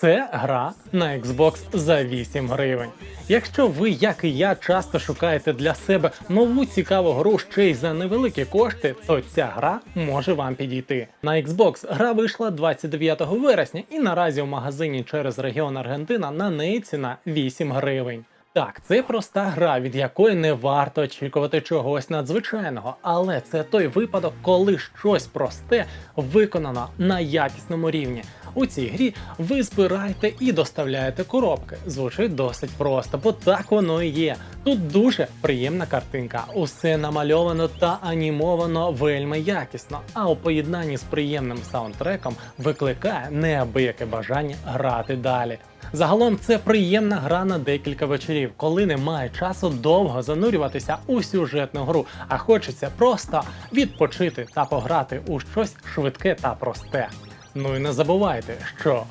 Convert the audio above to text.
Це гра на Xbox за 8 гривень. Якщо ви, як і я, часто шукаєте для себе нову цікаву гру ще й за невеликі кошти, то ця гра може вам підійти. На Xbox гра вийшла 29 вересня, і наразі у магазині через регіон Аргентина на неї ціна 8 гривень. Так, це проста гра, від якої не варто очікувати чогось надзвичайного, але це той випадок, коли щось просте виконано на якісному рівні. У цій грі ви збираєте і доставляєте коробки. Звучить досить просто, бо так воно і є. Тут дуже приємна картинка. Усе намальовано та анімовано вельми якісно. А у поєднанні з приємним саундтреком викликає неабияке бажання грати далі. Загалом це приємна гра на декілька вечорів, коли немає часу довго занурюватися у сюжетну гру, а хочеться просто відпочити та пограти у щось швидке та просте. Ну і не забувайте, що